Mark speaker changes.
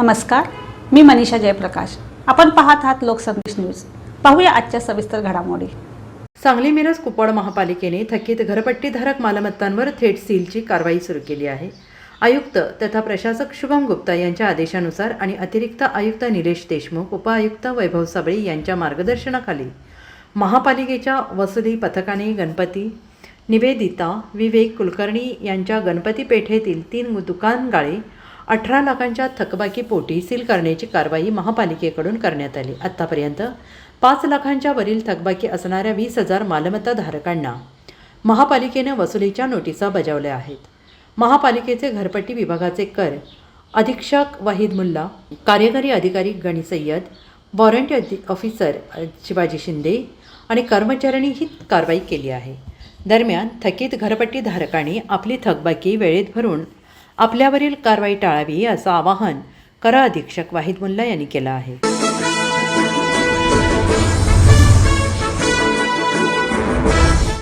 Speaker 1: नमस्कार मी मनीषा जयप्रकाश. आपण पाहत आहात लोकसंदेश न्यूज. पाहूया आजच्या सविस्तर घडामोडी.
Speaker 2: सांगली मिरज कुपवाड महापालिकेने थकीत घरपट्टीधारक मालमत्तांवर थेट सीलची कारवाई सुरू केली आहे. आयुक्त तथा प्रशासक शुभम गुप्ता यांच्या आदेशानुसार आणि अतिरिक्त आयुक्त निलेश देशमुख उपआयुक्त वैभव सबळे यांच्या मार्गदर्शनाखाली महापालिकेच्या वसुली पथकाने गणपती निवेदिता विवेक कुलकर्णी यांच्या गणपती पेठेतील तीन दुकानगाळे अठरा लाखांच्या थकबाकी पोटी सील करण्याची कारवाई महापालिकेकडून करण्यात आली. आत्तापर्यंत पाच लाखांच्या वरील थकबाकी असणाऱ्या वीस हजार मालमत्ता धारकांना महापालिकेनं वसुलीच्या नोटिसा बजावल्या आहेत. महापालिकेचे घरपट्टी विभागाचे कर अधीक्षक वाहिद मुल्ला कार्यकारी अधिकारी गणी सय्यद वॉरंटी अधि ऑफिसर शिवाजी शिंदे आणि कर्मचाऱ्यांनी ही कारवाई केली आहे. दरम्यान थकीत घरपट्टी धारकांनी आपली थकबाकी वेळेत भरून आपल्यावरील कारवाई टाळावी असं आवाहन कर अधीक्षक वाहिद मुल्ला यांनी केलं आहे.